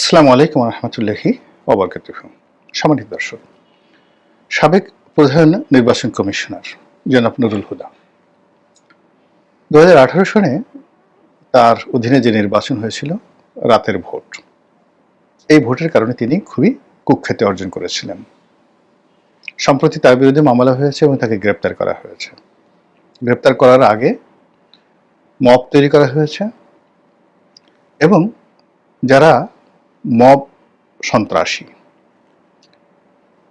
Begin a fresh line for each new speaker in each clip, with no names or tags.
আসসালামু আলাইকুম রহমতুল্লাহি অবরকাত সামাজিক দর্শক, সাবেক প্রধান নির্বাচন কমিশনার জনাব নুরুল হুদা দু সনে তার অধীনে যে নির্বাচন হয়েছিল রাতের ভোট, এই ভোটের কারণে তিনি খুবই কুখ্যাতি অর্জন করেছিলেন। সম্প্রতি তার বিরুদ্ধে মামলা হয়েছে এবং তাকে গ্রেপ্তার করা হয়েছে। গ্রেপ্তার করার আগে মপ তৈরি করা হয়েছে এবং যারা মব সন্ত্রাসী।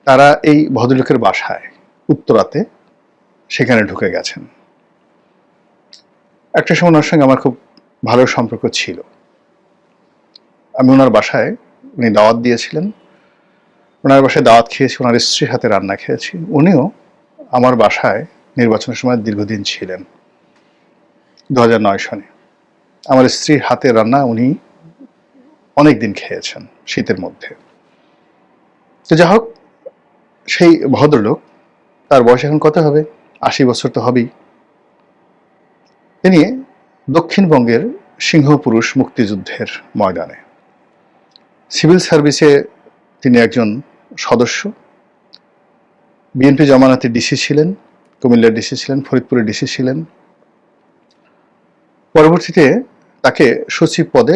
তারা এই ভদ্রলোকের বাসায়, উত্তরাতে, সেখানে ঢুকে গেছেন। একটা সময় ওনার সঙ্গে আমার খুব ভালো সম্পর্ক ছিল। আমি ওনার বাসায়, উনি দাওয়াত দিয়েছিলেন। ওনার বাসায় দাওয়াত খেয়েছি, ওনার স্ত্রীর হাতে রান্না খেয়েছি। উনিও আমার বাসায় নির্বাচনের সময় দীর্ঘদিন ছিলেন। দু সনে। আমার স্ত্রীর হাতে রান্না উনি অনেক দিন খেয়েছেন শীতের মধ্যে। তো যা হোক, সেই ভদ্রলোক, তার বয়স এখন কত হবে? আশি বছর তো হবেই। তিনি দক্ষিণবঙ্গের সিংহপুরুষ মুক্তিযুদ্ধের ময়দানে। সিভিল সার্ভিসে তিনি একজন সদস্য। বিএনপি জামানাতে ডিসি ছিলেন, কুমিল্লার ডিসি ছিলেন, ফরিদপুরের ডিসি ছিলেন। পরবর্তীতে তাকে সচিব পদে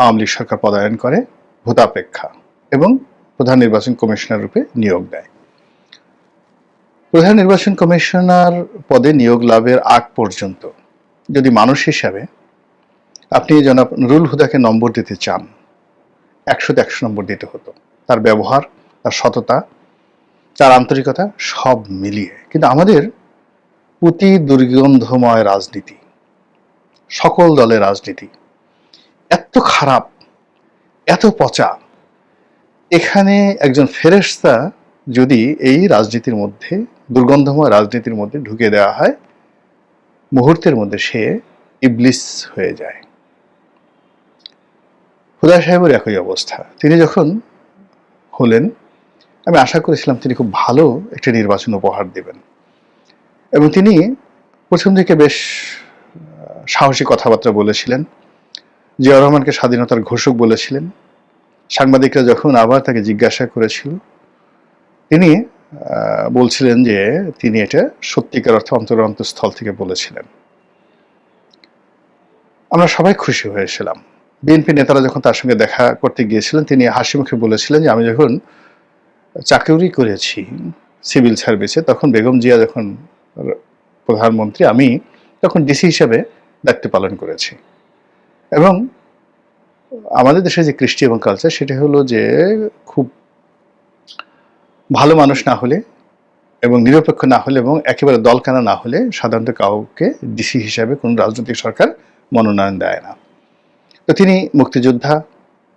আওয়ামী লীগ সরকার পদায়ন করে ভূতাপেক্ষা এবং প্রধান নির্বাচন কমিশনার রূপে নিয়োগ দেয়। প্রধান নির্বাচন কমিশনার পদে নিয়োগ লাভের আগ পর্যন্ত যদি মানুষ হিসাবে আপনি জনাব নুরুল হুদাকে নম্বর দিতে চান, একশোতে একশো নম্বর দিতে হতো। তার ব্যবহার, তার সততা, তার আন্তরিকতা সব মিলিয়ে। কিন্তু আমাদের অতি দুর্গন্ধময় রাজনীতি, সকল দলের রাজনীতি এত খারাপ, এত পচা। এখানে একজন ফেরেস্তা যদি এই রাজনীতির মধ্যে, দুর্গন্ধময় রাজনীতির মধ্যে ঢুকে দেওয়া হয়, মুহূর্তের মধ্যে সে ইবলিস হয়ে যায়। হুদা সাহেবের একই অবস্থা। তিনি যখন হলেন, আমি আশা করেছিলাম তিনি খুব ভালো একটি নির্বাচন উপহার দেবেন। এবং তিনি প্রথম দিকে বেশ সাহসী কথাবার্তা বলেছিলেন। জিয়াউর রহমানকে স্বাধীনতার ঘোষক বলেছিলেন। সাংবাদিকরা যখন আবার তাকে জিজ্ঞাসা করেছিল, তিনি বলছিলেন যে তিনি এটা সত্যিকার অর্থে অন্তর অন্তঃস্থল থেকে বলেছিলেন। আমরা সবাই খুশি হয়েছিলাম। বিএনপি নেতারা যখন তার সঙ্গে দেখা করতে গিয়েছিলেন, তিনি হাসি মুখে বলেছিলেন যে, আমি যখন চাকরি করেছি সিভিল সার্ভিসে, তখন বেগম জিয়া যখন প্রধানমন্ত্রী, আমি তখন ডিসি হিসেবে দায়িত্ব পালন করেছি। এবং আমাদের দেশে যে কৃষ্টি এবং কালচার সেটা হলো যে খুব ভালো মানুষ না হলে এবং নিরপেক্ষ না হলে এবং একেবারে দলকানা না হলে সাধারণত কাউকে ডিসি হিসাবে কোনো রাজনৈতিক সরকার মনোনয়ন দেয় না। তো তিনি মুক্তিযোদ্ধা,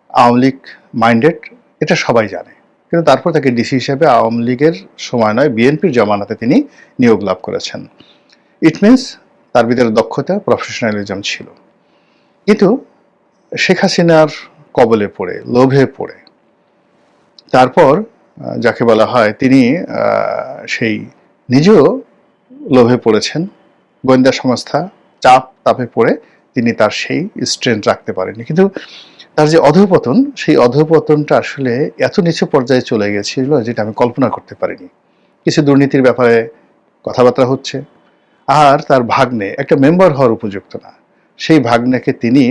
আওয়ামী লীগ মাইন্ডেড এটা সবাই জানে। কিন্তু তারপর তাকে ডিসি হিসাবে আওয়ামী লীগের সময় নয় বিএনপির জমানাতে তিনি নিয়োগ লাভ করেছেন। ইট মিনস তার ভিতরে দক্ষতা প্রফেশনালিজম ছিল। কিন্তু শেখ হাসিনার কবলে পড়ে, লোভে পড়ে। তারপর যাকে বলা হয় তিনি সেই নিজেও লোভে পড়েছেন। গোয়েন্দা সংস্থা চাপ তাপে পড়ে তিনি তার সেই স্ট্রেন্থ রাখতে পারেননি। কিন্তু তার যে অধপতন, সেই অধপতনটা আসলে এত নিচু পর্যায়ে চলে গেছিল যেটা আমি কল্পনা করতে পারিনি। কিছু দুর্নীতির ব্যাপারে কথাবার্তা হচ্ছে, আর তার ভাগ্নে একটা মেম্বার হওয়ার উপযুক্ত না। সেই ভাগ্নেকে তিনি